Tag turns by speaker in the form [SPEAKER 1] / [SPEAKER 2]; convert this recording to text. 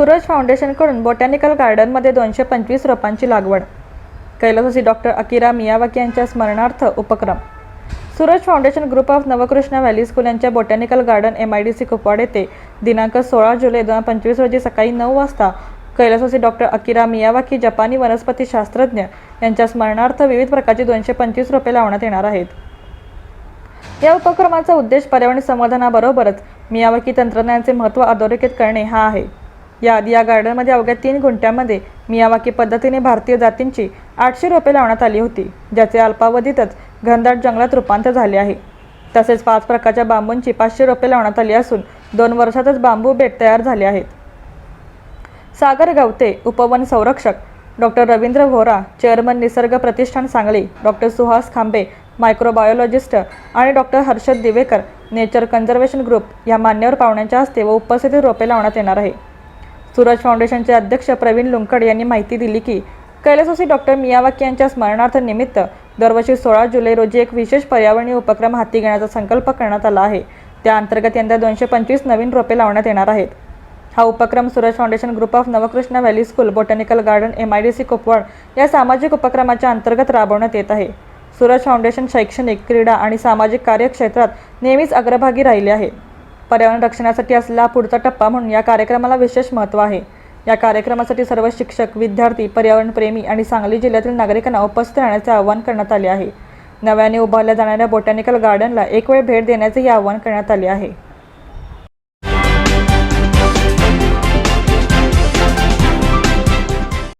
[SPEAKER 1] Suraj फाउंडेशनकडून botanical गार्डनमध्ये दोनशे पंचवीस रोपांची लागवड. कैलासवासी डॉक्टर अकिरा मियावाकी यांच्या स्मरणार्थ उपक्रम. Suraj foundation group of Navkrishna valley school यांच्या botanical garden M I D C Kupwad येथे दिनांक सोळा जुलै दोन हजार पंचवीस रोजी सकाळी नऊ वाजता कैलासवासी डॉक्टर अकिरा मियावाकी जपानी वनस्पती शास्त्रज्ञ यांच्या स्मरणार्थ विविध प्रकारची दोनशे पंचवीस रोपे लावण्यात येणार आहेत. या उपक्रमाचा उद्देश पर्यावरण संवर्धनाबरोबरच मियावाकी तंत्रज्ञानाचे महत्त्व अधोरेखित करणे हा आहे. याद या गार्डनमध्ये अवघ्या तीन गुंठ्यामध्ये मियावाकी पद्धतीने भारतीय जातींची आठशे रोपे लावण्यात आली होती ज्याचे अल्पावधीतच घनदाट जंगलात रूपांतर झाले आहे. तसेच पाच प्रकारच्या बांबूंची पाचशे रोपे लावण्यात आली असून दोन वर्षातच बांबू बेट तयार झाले आहेत. सागर गावते उपवन संरक्षक डॉक्टर रवींद्र व्होरा चेअरमन निसर्ग प्रतिष्ठान सांगली डॉक्टर सुहास खांबे मायक्रोबायोलॉजिस्ट आणि doctor Harshad Divekar nature conservation group या मान्यवर पाहुण्यांच्या हस्ते व उपस्थितीत रोपे लावण्यात येणार आहे. सूरज फाउंडेशनचे अध्यक्ष प्रवीण लुंकड यांनी माहिती दिली की कैलासवासी डॉक्टर मियावाकी यांच्या स्मरणार्थ निमित्त दरवर्षी सोळा जुलै रोजी एक विशेष पर्यावरणीय उपक्रम हाती घेण्याचा संकल्प करण्यात आला आहे. त्या अंतर्गत यंदा दोनशे पंचवीस नवीन रोपे लावण्यात येणार आहेत. हा उपक्रम Suraj foundation group of Navkrishna valley school botanical garden M I D C Kupwad या सामाजिक उपक्रमाच्या अंतर्गत राबवण्यात येत आहे. सूरज फाउंडेशन शैक्षणिक क्रीडा आणि सामाजिक कार्यक्षेत्रात नेहमीच अग्रभागी राहिले आहे. पर्यावरण रक्षणासाठी असलेला पुढचा टप्पा म्हणून या कार्यक्रमाला विशेष महत्त्व आहे. या कार्यक्रमासाठी सर्व शिक्षक विद्यार्थी पर्यावरणप्रेमी आणि सांगली जिल्ह्यातील नागरिकांना उपस्थित राहण्याचे आवाहन करण्यात आले आहे. नव्याने उभारल्या जाणाऱ्या बॉटॅनिकल गार्डनला एक वेळ भेट देण्याचेही आवाहन करण्यात आले आहे.